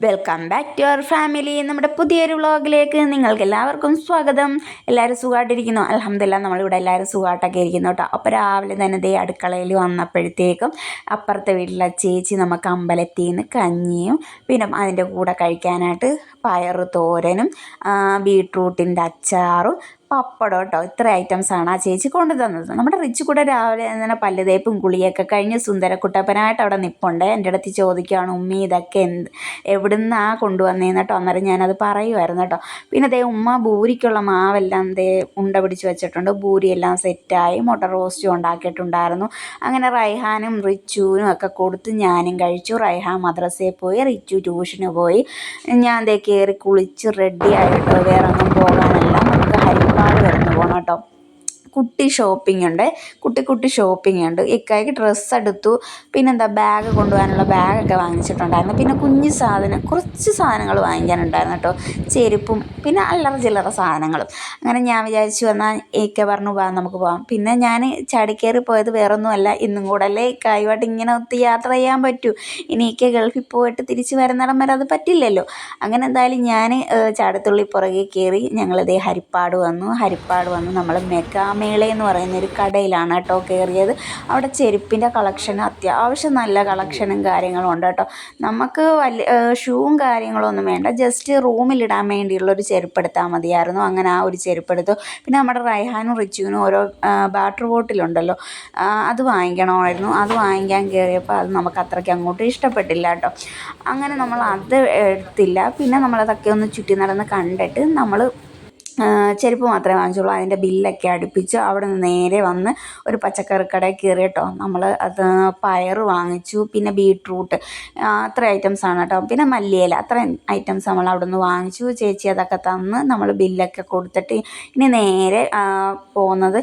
Welcome back to our family നമ്മുടെ പുതിയൊരു വ്ളോഗിലേക്ക് നിങ്ങൾക്ക് എല്ലാവർക്കും സ്വാഗതം. എല്ലാവരും സുഖമായിട്ടിരിക്കുന്നു. അലഹമില്ല നമ്മളിവിടെ എല്ലാവരും സുഖമായിട്ടൊക്കെ ഇരിക്കുന്നു കേട്ടോ. അപ്പോൾ രാവിലെ തന്നെ ദേ അടുക്കളയിൽ വന്നപ്പോഴത്തേക്കും അപ്പുറത്തെ വീട്ടിലെ ചേച്ചി നമുക്ക് അമ്പലത്തിൽ നിന്ന് കഞ്ഞിയും പിന്നെ അതിന്റെ കൂടെ കഴിക്കാനായിട്ട് പയറ് തോരനും ബീട്രൂട്ടിന്റെ അച്ചാറും പപ്പടം കേട്ടോ ഇത്ര ആണ് ആ ചേച്ചി കൊണ്ടു തന്നത്. നമ്മുടെ റിച്ച് കൂടെ രാവിലെ തന്നെ പല്ല് തേപ്പും കുളിയൊക്കെ കഴിഞ്ഞ് സുന്ദരക്കുട്ടപ്പനായിട്ട് അവിടെ നിൽപ്പുണ്ട് എന്റെ അടുത്ത് ചോദിക്കുകയാണ് ഉമ്മി ഇതൊക്കെ എന്ത്? എവിടുന്നാ കൊണ്ടുവന്നേന്ന് കേട്ടോ അന്നേരം ഞാനത് പറയുമായിരുന്നു കേട്ടോ പിന്നെ ദേ ഉമ്മ ബൂരിക്കുള്ള മാവെല്ലാം ദേ ഉണ്ട പിടിച്ച് വെച്ചിട്ടുണ്ട്. ഭൂരിയെല്ലാം സെറ്റായി. മുട്ട റോസ്റ്റും ഉണ്ടാക്കിയിട്ടുണ്ടായിരുന്നു. അങ്ങനെ റൈഹാനും റിച്ചുവിനും ഒക്കെ കൊടുത്ത് ഞാനും കഴിച്ചു. റൈഹാൻ മദ്രസയിൽ പോയി റിച്ചു ട്യൂഷന് പോയി. ഞാൻ ദേ കയറി കുളിച്ച് റെഡി ആയിട്ട് വേറെ ഒന്നും പോകാനല്ല అనమాట കേട്ടോ ഷോപ്പിംഗ് ഉണ്ട്. കുട്ടി കുട്ടി ഷോപ്പിംഗ് ഉണ്ട്. ഇക്കായ്ക്ക് ഡ്രസ്സ് എടുത്തു. പിന്നെന്താ ബാഗ് കൊണ്ടുപോകാനുള്ള ബാഗൊക്കെ വാങ്ങിച്ചിട്ടുണ്ടായിരുന്നു. പിന്നെ കുഞ്ഞു സാധനം കുറച്ച് സാധനങ്ങൾ വാങ്ങിക്കാനുണ്ടായിരുന്നു കേട്ടോ. ചെരുപ്പും പിന്നെ അല്ലറ ചില്ലറ സാധനങ്ങളും. അങ്ങനെ ഞാൻ വിചാരിച്ചു എന്നാൽ ഇക്ക പറഞ്ഞു പോകാം നമുക്ക് പോകാം പിന്നെ ഞാൻ ചാടിക്കയറി പോയത് വേറൊന്നുമല്ല. ഇന്നും കൂടെ അല്ലേ ഇക്കായുമായിട്ട് ഇങ്ങനെ ഒത്തി യാത്ര ചെയ്യാൻ പറ്റൂ. ഇനി ഇക്ക ഗൾഫിൽ പോയിട്ട് തിരിച്ച് വരുന്നിടം വരെ അത് പറ്റില്ലല്ലോ. അങ്ങനെ എന്തായാലും ഞാൻ ചാടത്തുള്ളി പുറകെ കയറി ഞങ്ങളിതേ ഹരിപ്പാട് വന്നു. ഹരിപ്പാട് വന്ന് നമ്മൾ മെഗാമേ മേള എന്ന് പറയുന്ന ഒരു കടയിലാണ് കേട്ടോ കയറിയത്. അവിടെ ചെരുപ്പിന്റെ കളക്ഷൻ അത്യാവശ്യം നല്ല കളക്ഷനും കാര്യങ്ങളും ഉണ്ട് കേട്ടോ. നമുക്ക് വലിയ ഷൂവും കാര്യങ്ങളൊന്നും വേണ്ട. ജസ്റ്റ് റൂമിലിടാൻ വേണ്ടിയുള്ളൊരു ചെരുപ്പ് എടുത്താൽ മതിയായിരുന്നു. അങ്ങനെ ആ ഒരു ചെരുപ്പ് എടുത്തു. പിന്നെ നമ്മുടെ റൈഹാനും റിച്ചുവിനും ഓരോ ബാട്ടർ ബോട്ടിലുണ്ടല്ലോ അത് വാങ്ങിക്കണമായിരുന്നു. അത് വാങ്ങിക്കാൻ കയറിയപ്പോൾ അത് നമുക്ക് അത്രയ്ക്ക് അങ്ങോട്ട് ഇഷ്ടപ്പെട്ടില്ല കേട്ടോ. അങ്ങനെ നമ്മൾ അത് എടുത്തില്ല. പിന്നെ നമ്മളതൊക്കെ ഒന്ന് ചുറ്റി നടന്ന് കണ്ടിട്ട് നമ്മൾ ചെരുപ്പ് മാത്രമേ വാങ്ങിച്ചുള്ളൂ. അതിന്റെ ബില്ലൊക്കെ അടുപ്പിച്ച് അവിടെ നിന്ന് നേരെ വന്ന് ഒരു പച്ചക്കറി കടയിൽ കയറി കേട്ടോ. നമ്മൾ അത് പയർ വാങ്ങിച്ചു പിന്നെ ബീട്രൂട്ട്. അത്ര ആണ് കേട്ടോ. പിന്നെ മല്ലിയില അത്രയും ഐറ്റംസ് നമ്മൾ അവിടെ നിന്ന് വാങ്ങിച്ചു. ചേച്ചി അതൊക്കെ തന്ന് നമ്മൾ ബില്ലൊക്കെ കൊടുത്തിട്ട് ഇനി നേരെ പോകുന്നത്.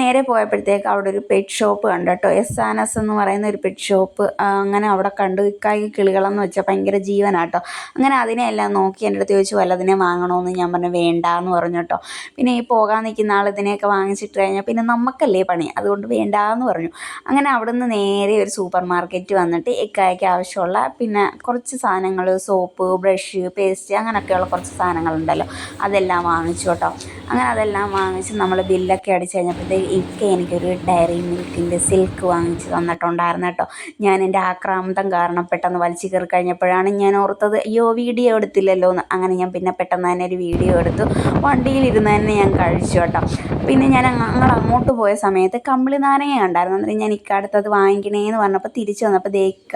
നേരെ പോയപ്പോഴത്തേക്ക് അവിടെ ഒരു പെറ്റ് ഷോപ്പ് കണ്ടു കേട്ടോ. എസ് ആൻ എസ് എന്ന് പറയുന്ന ഒരു പെറ്റ് ഷോപ്പ് അങ്ങനെ അവിടെ കണ്ടു ഇക്കായി കിളികളെന്ന് വെച്ചാൽ ഭയങ്കര ജീവനാട്ടോ അങ്ങനെ അതിനെയെല്ലാം നോക്കി എന്റെ അടുത്ത് ചോദിച്ചു വല്ലതിനെ വാങ്ങണമെന്ന് ഞാൻ പറഞ്ഞു വേണ്ട. എന്ന് പറഞ്ഞു കേട്ടോ പിന്നെ ഈ പോകാൻ നിൽക്കുന്ന ആൾ ഇതിനെയൊക്കെ വാങ്ങിച്ചിട്ട് കഴിഞ്ഞാൽ പിന്നെ നമുക്കല്ലേ പണി? അതുകൊണ്ട് വേണ്ടാന്ന് പറഞ്ഞു. അങ്ങനെ അവിടെ നിന്ന് നേരെ ഒരു സൂപ്പർ മാർക്കറ്റ് വന്നിട്ട് ഇക്കായ്ക്ക് ആവശ്യമുള്ള പിന്നെ കുറച്ച് സാധനങ്ങൾ സോപ്പ് ബ്രഷ് പേസ്റ്റ് അങ്ങനെയൊക്കെയുള്ള കുറച്ച് സാധനങ്ങളുണ്ടല്ലോ. അതെല്ലാം വാങ്ങിച്ചു കേട്ടോ അങ്ങനെ അതെല്ലാം വാങ്ങിച്ച് നമ്മൾ ബില്ലൊക്കെ അടിച്ച് കഴിഞ്ഞപ്പോഴത്തേക്ക് ഇക്ക എനിക്കൊരു ഡയറി മിൽക്കിന്റെ സിൽക്ക് വാങ്ങിച്ച് തന്നിട്ടുണ്ടായിരുന്നു കേട്ടോ ഞാൻ എന്റെ ആക്രാന്തം കാരണം പെട്ടെന്ന് വലിച്ചു കയറി കഴിഞ്ഞപ്പോഴാണ് ഞാൻ ഓർത്തത് അയ്യോ വീഡിയോ എടുത്തില്ലല്ലോ എന്ന് അങ്ങനെ ഞാൻ പിന്നെ പെട്ടെന്ന് തന്നെ ഒരു വീഡിയോ എടുത്തു. വണ്ടിയിലിരുന്ന് തന്നെ ഞാൻ കഴിച്ചു കേട്ടോ. പിന്നെ ഞാൻ ഞങ്ങൾ അങ്ങോട്ട് പോയ സമയത്ത് കമ്പിളി നാരങ്ങ കണ്ടായിരുന്നു. അന്നേരം ഞാൻ ഇക്കടുത്തത് വാങ്ങിക്കണേന്ന് പറഞ്ഞപ്പോൾ തിരിച്ചു വന്നപ്പോൾ ദേക്ക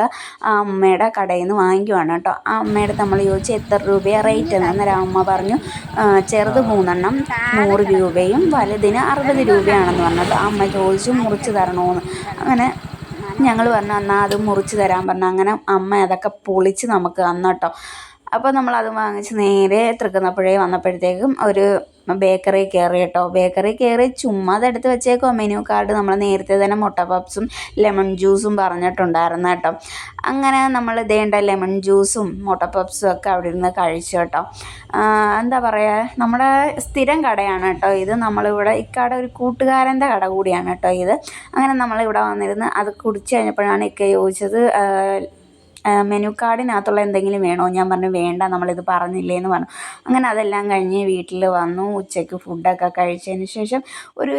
ആ അമ്മയുടെ കടയിൽ നിന്ന് വാങ്ങിക്കുവാണ് കേട്ടോ. ആ അമ്മയുടെ നമ്മൾ ചോദിച്ചു എത്ര രൂപയാണ് റേറ്റ് എന്ന് അന്നേരം അമ്മ പറഞ്ഞു ചെറുത് മൂന്നെണ്ണം നൂറ് രൂപയും വലുതിന് അറുപത് രൂപയാണെന്ന് പറഞ്ഞിട്ട് അമ്മ ചോദിച്ചു മുറിച്ച് തരണമെന്ന് അങ്ങനെ ഞങ്ങൾ പറഞ്ഞു എന്നാൽ അത് മുറിച്ച് തരാൻ പറഞ്ഞു. അങ്ങനെ അമ്മ അതൊക്കെ പൊളിച്ച് നമുക്ക് തന്നു കേട്ടോ. അപ്പോൾ നമ്മളത് വാങ്ങിച്ച് നേരെ തൃക്കുന്നപ്പുഴയിൽ വന്നപ്പോഴത്തേക്കും ഒരു ബേക്കറി കയറി കേട്ടോ. ബേക്കറി കയറി ചുമ്മാ അതെടുത്ത് വെച്ചേക്കോ മെനു കാർഡ് നമ്മൾ നേരത്തെ തന്നെ മുട്ട പപ്സും ലെമൺ ജ്യൂസും പറഞ്ഞിട്ടുണ്ടായിരുന്നു കേട്ടോ. അങ്ങനെ നമ്മൾ ഇതേണ്ട ലെമൺ ജ്യൂസും മുട്ട പപ്സും ഒക്കെ അവിടെ ഇരുന്ന് കഴിച്ചു കേട്ടോ. എന്താ പറയുക നമ്മുടെ സ്ഥിരം കടയാണ് കേട്ടോ ഇത്. നമ്മളിവിടെ ഇക്കട ഒരു കൂട്ടുകാരന്റെ കട കൂടിയാണ് കേട്ടോ ഇത്. അങ്ങനെ നമ്മളിവിടെ വന്നിരുന്ന് അത് കുടിച്ച് കഴിഞ്ഞപ്പോഴാണ് ഇക്ക ചോദിച്ചത് മെനു കാർഡിനകത്തുള്ള എന്തെങ്കിലും വേണോ? ഞാൻ പറഞ്ഞു വേണ്ട നമ്മളിത് പറഞ്ഞില്ലേ എന്ന് പറഞ്ഞു. അങ്ങനെ അതെല്ലാം കഴിഞ്ഞ് വീട്ടിൽ വന്നു ഉച്ചയ്ക്ക് ഫുഡൊക്കെ കഴിച്ചതിന് ശേഷം ഒരു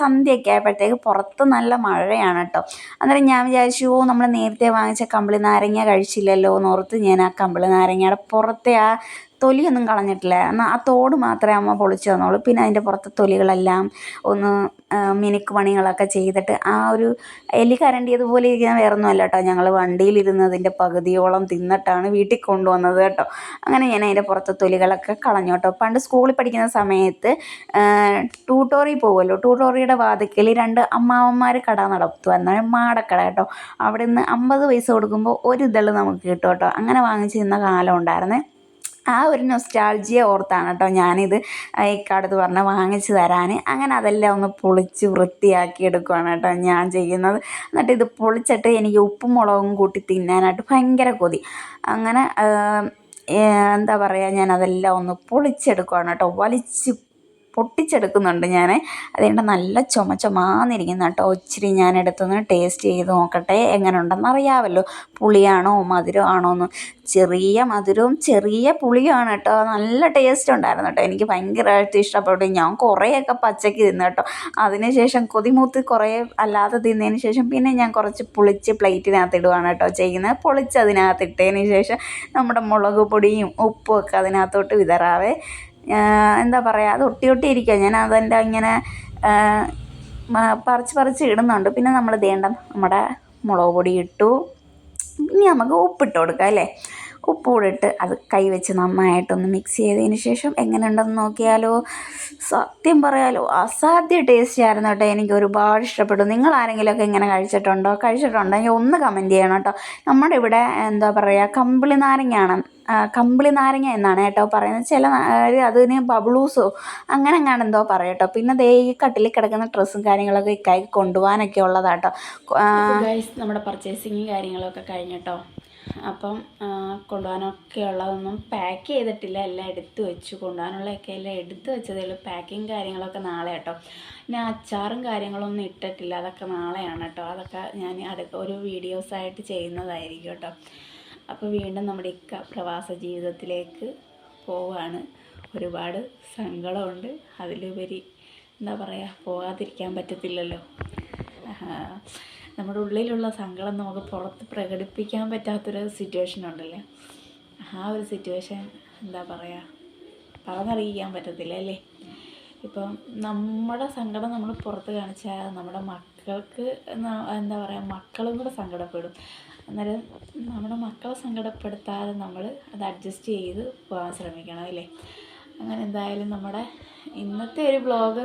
സന്ധ്യയൊക്കെ ആയപ്പോഴത്തേക്ക് പുറത്ത് നല്ല മഴയാണ് കേട്ടോ അന്നേരം ഞാൻ വിചാരിച്ചു ഓ നമ്മൾ നേരത്തെ വാങ്ങിച്ച കമ്പിളി നാരങ്ങ കഴിച്ചില്ലല്ലോ എന്നോർത്ത് ഞാൻ ആ കമ്പിളി നാരങ്ങയുടെ പുറത്തെ ആ തൊലിയൊന്നും കളഞ്ഞിട്ടില്ല. എന്നാൽ ആ തോട് മാത്രമേ അമ്മ പൊളിച്ചു തന്നോളൂ. പിന്നെ അതിന്റെ പുറത്തെ തൊലികളെല്ലാം ഒന്ന് മിനുക്ക് പണികളൊക്കെ ചെയ്തിട്ട് ആ ഒരു എലി കരണ്ടിയതുപോലെ ഇരിക്കുന്ന വേറൊന്നും അല്ല കേട്ടോ. ഞങ്ങൾ വണ്ടിയിലിരുന്നതിന്റെ പകുതിയോളം തിന്നിട്ടാണ് വീട്ടിൽ കൊണ്ടുവന്നത് കേട്ടോ. അങ്ങനെ ഞാൻ അതിന്റെ പുറത്തെ തൊലികളൊക്കെ കളഞ്ഞു കേട്ടോ. പണ്ട് സ്കൂളിൽ പഠിക്കുന്ന സമയത്ത് ട്യൂട്ടോറി പോകുമല്ലോ. ട്യൂട്ടോറിയുടെ വാതിക്കൽ രണ്ട് അമ്മാവന്മാർ കട നടത്തുമായിരുന്നു. മാടക്കട കേട്ടോ. അവിടെ നിന്ന് അമ്പത് പൈസ കൊടുക്കുമ്പോൾ ഒരു ഇതൾ നമുക്ക് കിട്ടും കേട്ടോ. അങ്ങനെ വാങ്ങിച്ചിരുന്ന കാലം ഉണ്ടായിരുന്നേ. ആ ഒരു നൊസ്റ്റാൾജിയെ ഓർത്താണ് കേട്ടോ ഞാനിത് ഇക്കടുത്ത് പറഞ്ഞ് വാങ്ങിച്ചു തരാൻ അങ്ങനെ അതെല്ലാം ഒന്ന് പൊളിച്ച് വൃത്തിയാക്കി എടുക്കുകയാണ് കേട്ടോ ഞാൻ ചെയ്യുന്നത്. എന്നിട്ട് ഇത് പൊളിച്ചിട്ട് എനിക്ക് ഉപ്പും മുളകും കൂട്ടി തിന്നാനായിട്ട് ഭയങ്കര കൊതി. അങ്ങനെ എന്താ പറയുക ഞാൻ അതെല്ലാം ഒന്ന് പൊളിച്ചെടുക്കുകയാണ് കേട്ടോ വലിച്ച് പൊട്ടിച്ചെടുക്കുന്നുണ്ട് ഞാൻ അതുകൊണ്ട് നല്ല ചുമ ചുമാന്നിരിക്കുന്ന കേട്ടോ. ഒച്ചിരി ഞാൻ എടുത്തൊന്ന് ടേസ്റ്റ് ചെയ്ത് നോക്കട്ടെ. എങ്ങനെ ഉണ്ടെന്ന് അറിയാമല്ലോ പുളിയാണോ മധുരമാണോ എന്ന്. ചെറിയ മധുരവും ചെറിയ പുളിയുമാണ് കേട്ടോ. നല്ല ടേസ്റ്റ് ഉണ്ടായിരുന്നു കേട്ടോ. എനിക്ക് ഭയങ്കരമായിട്ട് ഇഷ്ടപ്പെട്ടു. ഞാൻ കുറേയൊക്കെ പച്ചയ്ക്ക് തിന്നു കേട്ടോ. അതിനുശേഷം കൊതിമൂത്ത് കുറേ അല്ലാതെ തിന്നതിന് ശേഷം പിന്നെ ഞാൻ കുറച്ച് പുളിച്ച് പ്ലേറ്റിനകത്ത് ഇടുവാണ് കേട്ടോ ചെയ്യുന്നത്. പൊളിച്ച് അതിനകത്ത് ഇട്ടതിന് ശേഷം നമ്മുടെ മുളക് പൊടിയും ഉപ്പും ഒക്കെ അതിനകത്തോട്ട് വിതറാവേ. എന്താ പറയുക അത് ഒട്ടി ഒട്ടി ഇരിക്കുക ഞാൻ അതെന്റെ ഇങ്ങനെ പറിച്ച് പറിച്ച് ഇടുന്നുണ്ട്. പിന്നെ നമ്മൾ ദേണ്ട നമ്മുടെ മുളക് പൊടി ഇട്ടു. ഇനി നമുക്ക് ഉപ്പിട്ട് കൊടുക്കാം അല്ലേ? ഉപ്പ് കൂടെ ഇട്ട് അത് കൈ വെച്ച് നന്നായിട്ടൊന്ന് മിക്സ് ചെയ്തതിന് ശേഷം എങ്ങനെയുണ്ടെന്ന് നോക്കിയാലോ? സത്യം പറയാലോ അസാധ്യ ടേസ്റ്റ് ആയിരുന്നു കേട്ടോ. എനിക്ക് ഒരുപാട് ഇഷ്ടപ്പെട്ടു. നിങ്ങൾ ആരെങ്കിലുമൊക്കെ ഇങ്ങനെ കഴിച്ചിട്ടുണ്ടോ? കഴിച്ചിട്ടുണ്ടെങ്കിൽ ഒന്ന് കമന്റ് ചെയ്യണം കേട്ടോ. നമ്മുടെ ഇവിടെ എന്താ പറയുക കമ്പിളി നാരങ്ങയാണ്. കമ്പിളി നാരങ്ങ എന്നാണ് കേട്ടോ പറയുന്നത്. ചില അതിന് ബബ്ലൂസോ അങ്ങനെ അങ്ങനെ എന്തോ കേട്ടോ. പിന്നെ ദേ ഈ കട്ടിൽ കിടക്കുന്ന ഡ്രസ്സും കാര്യങ്ങളൊക്കെ ഇക്കായി കൊണ്ടുപോകാനൊക്കെ ഉള്ളതാട്ടോ നമ്മുടെ പർച്ചേസിങ്ങും കാര്യങ്ങളൊക്കെ കഴിഞ്ഞിട്ടോ അപ്പം കൊണ്ടുപോകാനൊക്കെ ഉള്ളതൊന്നും പാക്ക് ചെയ്തിട്ടില്ല. എല്ലാം എടുത്തു വെച്ചു. കൊണ്ടുപോകാനുള്ളതൊക്കെ എല്ലാം എടുത്തു വെച്ചതേ ഉള്ളൂ. പാക്കിങ് കാര്യങ്ങളൊക്കെ നാളെ കേട്ടോ. പിന്നെ അച്ചാറും കാര്യങ്ങളൊന്നും ഇട്ടിട്ടില്ല. അതൊക്കെ നാളെയാണ് കേട്ടോ. അതൊക്കെ ഞാൻ അടുത്ത ഒരു വീഡിയോസായിട്ട് ചെയ്യുന്നതായിരിക്കും കേട്ടോ. അപ്പോൾ വീണ്ടും നമ്മുടെ ഇക്ക പ്രവാസ ജീവിതത്തിലേക്ക് പോവാണ്. ഒരുപാട് സങ്കടമുണ്ട്. അതിലുപരി എന്താ പറയുക പോകാതിരിക്കാൻ പറ്റത്തില്ലല്ലോ. നമ്മുടെ ഉള്ളിലുള്ള സങ്കടം നമുക്ക് പുറത്ത് പ്രകടിപ്പിക്കാൻ പറ്റാത്തൊരു സിറ്റുവേഷൻ ഉണ്ടല്ലേ? ആ ഒരു സിറ്റുവേഷൻ എന്താ പറയുക പറഞ്ഞറിയിക്കാൻ പറ്റത്തില്ല അല്ലേ? ഇപ്പം നമ്മുടെ സങ്കടം നമ്മൾ പുറത്ത് കാണിച്ചാൽ നമ്മുടെ മക്കൾക്ക് എന്താ പറയുക മക്കളും കൂടെ സങ്കടപ്പെടും. അന്നേരം നമ്മുടെ മക്കളെ സങ്കടപ്പെടുത്താതെ നമ്മൾ അത് അഡ്ജസ്റ്റ് ചെയ്ത് പോകാൻ ശ്രമിക്കണം അല്ലേ? അങ്ങനെ എന്തായാലും നമ്മുടെ ഇന്നത്തെ ഒരു ബ്ലോഗ്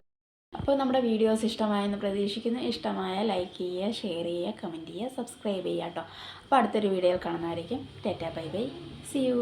അപ്പോൾ നമ്മുടെ വീഡിയോസ് ഇഷ്ടമായെന്ന് പ്രതീക്ഷിക്കുന്നു. ഇഷ്ടമായ ലൈക്ക് ചെയ്യുക ഷെയർ ചെയ്യുക കമന്റ് ചെയ്യുക സബ്സ്ക്രൈബ് ചെയ്യുക കേട്ടോ. അപ്പോൾ അടുത്തൊരു വീഡിയോയിൽ കാണുന്നതായിരിക്കും tata bye bye. See you